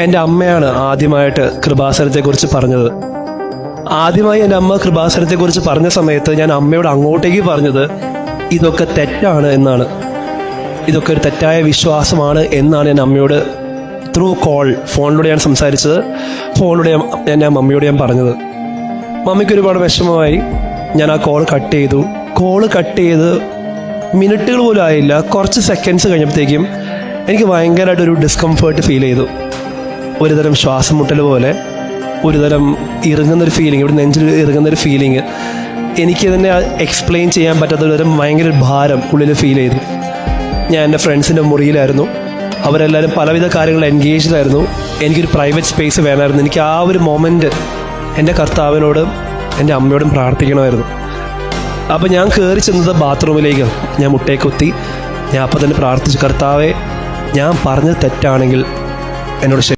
എന്റെ അമ്മയാണ് ആദ്യമായിട്ട് കൃപാസനത്തെക്കുറിച്ച് പറഞ്ഞത്. ആദ്യമായി എന്റെ അമ്മ കൃപാസനത്തെക്കുറിച്ച് പറഞ്ഞ സമയത്ത് ഞാൻ അമ്മയോട് അങ്ങോട്ടേക്ക് പറഞ്ഞത് ഇതൊക്കെ തെറ്റാണ് എന്നാണ്. ഇതൊക്കെ ഒരു തെറ്റായ വിശ്വാസമാണ് എന്നാണ് ഞാൻ അമ്മയോട് ത്രൂ കോൾ ഫോണിലൂടെ ഞാൻ സംസാരിച്ചത്. ഫോണിലൂടെ ഞാൻ- ഞാൻ മമ്മിയോട് ഞാൻ പറഞ്ഞത്. മമ്മിക്ക് ഒരുപാട് വിഷമമായി. ഞാൻ ആ കോൾ കട്ട് ചെയ്തു. കോൾ കട്ട് ചെയ്ത് മിനിറ്റുകൾ പോലും ആയില്ല. കുറച്ച് സെക്കൻഡ്സ് കഴിഞ്ഞപ്പോഴത്തേക്കും എനിക്ക് ഭയങ്കരമായിട്ട് ഒരു ഡിസ്കംഫേർട്ട് ഫീൽ ചെയ്തു. ഒരുതരം ശ്വാസം മുട്ടൽ പോലെ ഒരുതരം ഇറുങ്ങുന്നൊരു ഫീലിംഗ് ഇവിടെ നെഞ്ചിൽ ഇറുങ്ങുന്നൊരു ഫീലിംഗ് എനിക്ക് തന്നെ എക്സ്പ്ലെയിൻ ചെയ്യാൻ പറ്റാത്ത ഒരുതരം ഭയങ്കര ഭാരം ഉള്ളിൽ ഫീൽ ചെയ്തു. ഞാൻ എന്റെ ഫ്രണ്ട്സിന്റെ മുറിയിലായിരുന്നു. അവരെല്ലാവരും പലവിധ കാര്യങ്ങൾ എൻഗേജ്ഡ് ആയിരുന്നു. എനിക്കൊരു പ്രൈവറ്റ് സ്പേസ് വേണമായിരുന്നു. എനിക്ക് ആ ഒരു മൊമെന്റ് എന്റെ കർത്താവിനോടും എന്റെ അമ്മയോടും പ്രാർത്ഥിക്കണമായിരുന്നു. അപ്പോൾ ഞാൻ കയറി ചെന്നത് ബാത്റൂമിലേക്ക്. ഞാൻ മുട്ടയെ കൊത്തി. ഞാൻ അപ്പോൾ തന്നെ പ്രാർത്ഥിച്ചു കർത്താവെ ഞാൻ പറഞ്ഞത് തെറ്റാണെങ്കിൽ എന്നോട്